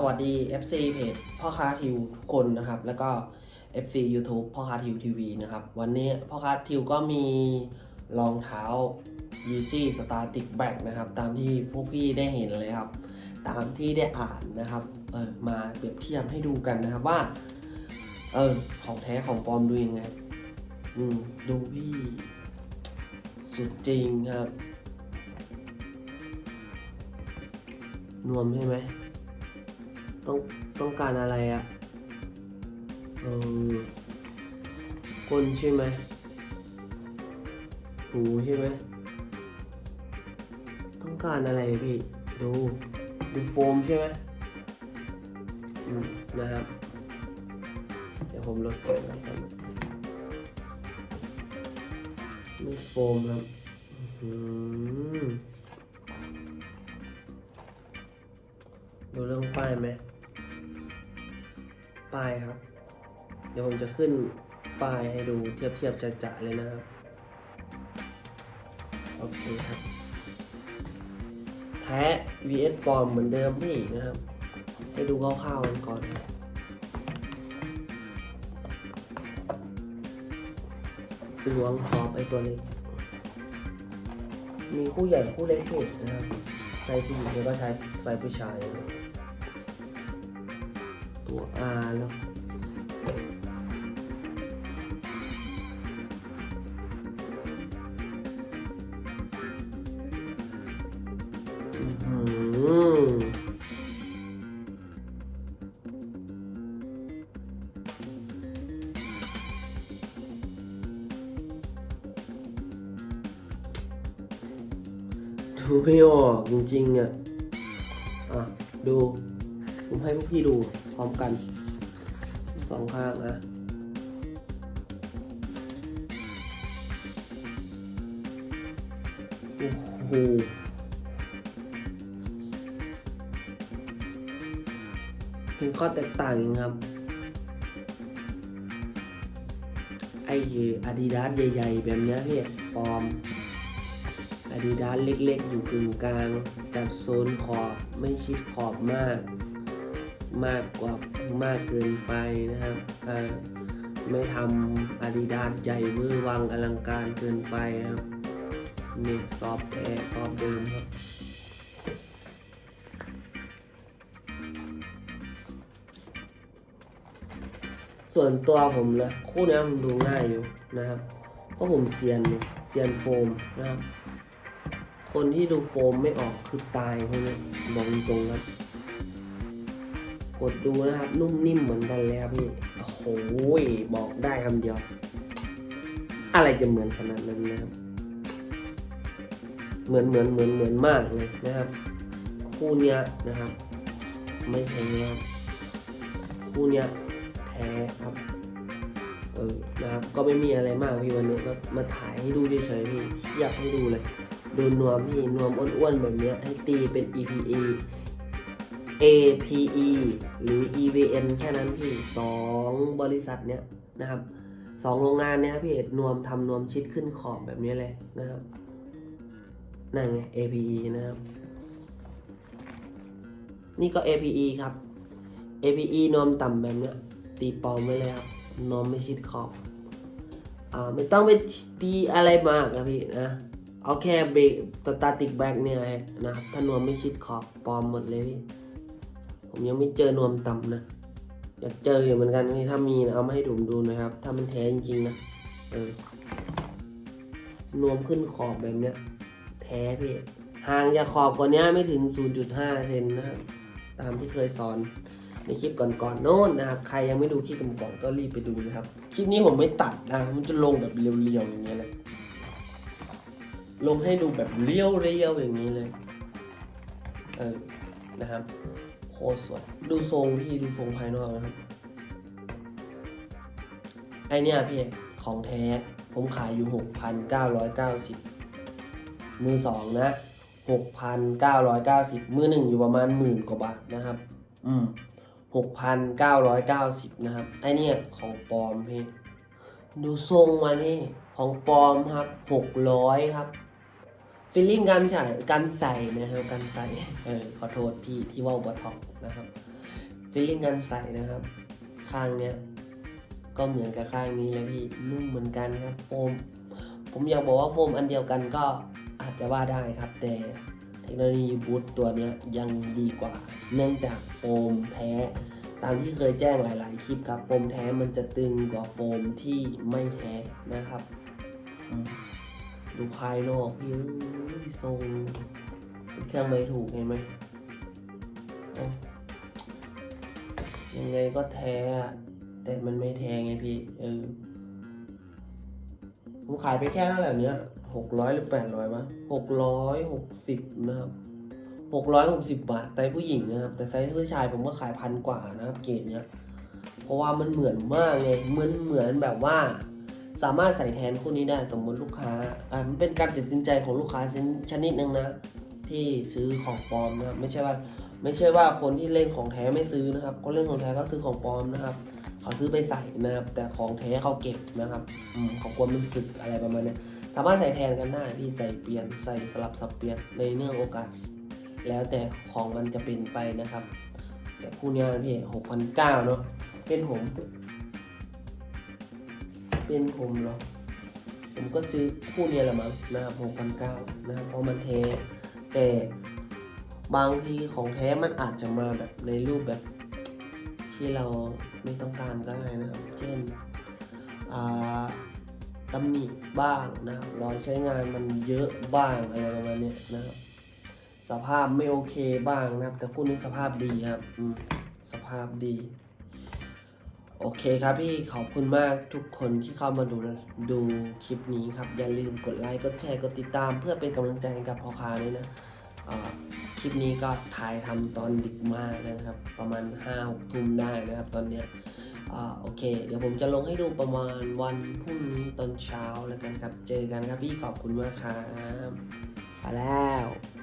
สวัสดี FC เพจพ่อค้าทิวทุกคนนะครับ แล้วก็ FC YouTube พ่อค้าทิวทีวีนะครับ วันนี้พ่อค้าทิวก็มีรองเท้า Yeezy Static Back นะครับ ตามที่พวกพี่ได้เห็นเลยครับ ตามที่ได้อ่านนะครับเออมาเปรียบเทียบให้ดูกันนะครับว่าเออของแท้ของปลอมดูยังไงอืมดูพี่สุดจริงครับ นวมใช่ไหม ต้องต้องการอะไรอะ่ะเออก้นใช่ไหมหูใช่ไหมต้องการอะไรพี่ ดูดูโฟมใช่ไหมอืมนะครับ เดี๋ยวผมลดเสียงแล้วกันไม่โฟมครับอืมดูเรื่องป้ายไหม ป้ายครับ เดี๋ยวผมจะขึ้นป้ายให้ดูเทียบเทียบจะจะๆเลยนะครับ โอเคครับแท้ vs ปลอมเหมือนเดิมพี่นะครับ ให้ดูคร่าวๆกันก่อนล้วงซอฟไอตัวเล็ก มีคู่ใหญ่คู่เล็กถูกนะครับไซส์ผู้หญิงแล้วก็ใช้ไซส์ผู้ชายนะ ตัว R แล้วอื้อหือดูไม่ออกจริงๆอะ อะ ดู ผมให้พวกพี่ดูพร้อมกันสองข้างนะโอ้โหเห็นข้อแตกต่างยังครับ ไอ้อาดิดาสใหญ่ๆ แบบนี้พี่ปลอมอาดิดาสเล็กๆ อยู่กึ่งกลางจัดโซนขอบไม่ชิดขอบมาก มากกว่ามากเกินไปนะครับไม่ทำอาดิดาสใหญ่เวอร์วังอลังการเกินไปครับนี่ซอฟแอร์ซอฟเดิมครับส่วนตัวผมเลยคู่นี้มันดูง่ายอยู่นะครับ เพราะผมเซียนเนี่ยเซียนโฟมนะครับ คนที่ดูโฟมไม่ออกคือตายพวกนี้บอกตรงๆครับ กดดูนะครับนุ่มนิ่มเหมือนกันเลยครับพี่โอ้โหบอกได้คำเดียว อะไรจะเหมือนขนาดนั้นนะครับ เหมือนเหมือนเหมือนเหมือนมากเลยนะครับ คู่เนี้ยนะครับ ไม่แท้ครับคู่เนี้ยแท้ครับเออนะครับก็ไม่มีอะไรมากพี่วันนี้ก็มาถ่ายให้ดูเฉยๆพี่เทียบให้ดูเลย ดูนวมพี่นวมอ้วนๆแบบเนี้ยให้ตีเป็น EPA APE หรือ EVN แค่นั้นพี่สองบริษัทเนี้ยนะครับสองโรงงานเนี้ยครับพี่นวมทำนวมชิดขึ้นขอบแบบนี้เลยนะครับนั่นไง APE นะครับ นี่ก็ APE ครับ APE นวมต่ำแบบเนี้ยตีปอมไว้เลยครับนวมไม่ชิดขอบอ่าไม่ต้องไปตีอะไรมากนะพี่นะเอาแค่เบรกสตาติกแบ็กเนี่ยนะครับถ้านวมไม่ชิดขอบปอมหมดเลยพี่ ผมยังไม่เจอนวมต่ำนะ อยากเจออยู่เหมือนกันพี่ถ้ามีนะเอามาให้ดูดูนะครับ ถ้ามันแท้จริงๆนะ เออนวมขึ้นขอบแบบเนี้ย แท้พี่ ห่างจากขอบกว่านี้ไม่ถึง 0.5เซนนะครับตามที่เคยสอนในคลิปก่อนๆโน้นนะครับใครยังไม่ดูคลิปก่อนๆก็รีบไปดูนะครับ คลิปนี้ผมไม่ตัดนะมันจะลงแบบเรียวๆอย่างเงี้ยเลย ลงให้ดูแบบเรียวๆอย่างนี้เลย เออ นะครับ คตรสวย ดูทรงพี่ดูทรงภายนอกนะครับไอเนี่ยพี่ของแท้ ผมขายอยู่หกพันเก้าร้อยเก้าสิบมือสองนะหกพันเก้าร้อยเก้าสิบมือหนึ่งอยู่ประมาณหมื่นกว่าบาทนะครับ อืมหกพันเก้าร้อยเก้าสิบนะครับ ไอเนี่ยของปลอมพี่ ดูทรงมานี่ ของปลอมครับหกร้อยครับ ฟีลลิ่งการใส่การใส่นะครับการใส่เออขอโทษพี่ที่ว่าบอทอกนะครับฟีลลิ่งการใส่นะครับ ข้างเนี้ยก็เหมือนกับข้างนี้เลยพี่นุ่มเหมือนกันครับโฟม ผมอยากบอกว่าโฟมอันเดียวกันก็อาจจะว่าได้ครับ แต่เทคโนโลยีบูทตัวเนี้ยยังดีกว่า เนื่องจากโฟมแท้ ตามที่เคยแจ้งหลาย ๆ คลิปครับ โฟมแท้มันจะตึงกว่าโฟมที่ไม่แท้นะครับอืม ดูภายนอกพี่เอ้ยทรงเครื่องไม่ถูกเห็นไหมยังไงก็แท้อะแต่มันไม่แท้ไงพี่ เออ ผมขายไปแค่เท่าไหร่เนี้ยหกร้อยหรือแปดร้อยวะหกร้อยหกสิบนะครับหกร้อยหกสิบบาทไซส์ผู้หญิงนะครับ แต่ไซส์ผู้ชายผมก็ขายพันกว่านะครับ เกรดเนี้ย เพราะว่ามันเหมือนมากไงเหมือนเหมือนแบบว่า สามารถใส่แทนคู่นี้ได้สมมติลูกค้าอ่ามันเป็นการตัดสินใจของลูกค้าชนชนิดหนึ่งนะ ที่ซื้อของปลอมนะครับไม่ใช่ว่า ไม่ใช่ว่าคนที่เล่นของแท้ไม่ซื้อนะครับคนเล่นของแท้ก็ซื้อของปลอมนะครับเขาซื้อไปใส่นะครับ แต่ของแท้เขาเก็บนะครับอืมเขากลัวมันสึกอะไรประมาณเนี้ยสามารถใส่แทนกันได้ที่ใส่เปลี่ยนใส่สลับสับเปลี่ยนในเนื่องโอกาส แล้วแต่ของมันจะเป็นไปนะครับแต่คู่นี้พี่หกพันเก้าเนาะเป็นผม เป็นผมเหรอผมก็ซื้อคู่นี้แหละมั้งนะครับหกพันเก้านะครับเพราะมันแท้แต่บางทีของแท้มันอาจจะมาแบบในรูปแบบที่เราไม่ต้องการก็ได้นะครับ เช่นตำหนิบ้างนะครับรอยใช้งานมันเยอะบ้างอะไรประมาณนี้นะครับ สภาพไม่โอเคบ้างนะครับ แต่คู่นี้สภาพดีครับสภาพดี โอเคครับพี่ขอบคุณมากทุกคนที่เข้ามาดูดูคลิปนี้ครับ อย่าลืมกดไลค์กดแชร์กดติดตาม เพื่อเป็นกำลังใจให้กับพ่อค้าด้วยนะคลิปนี้ก็ถ่ายทำตอนดึกมากนะครับ ประมาณ5้าหกทุ่มได้นะครับ ตอนเนี้ยโอเค เดี๋ยวผมจะลงให้ดูประมาณวันพรุ่งนี้ตอนเช้าแล้วกันครับ เจอกันครับพี่ขอบคุณมากครับไปแล้ว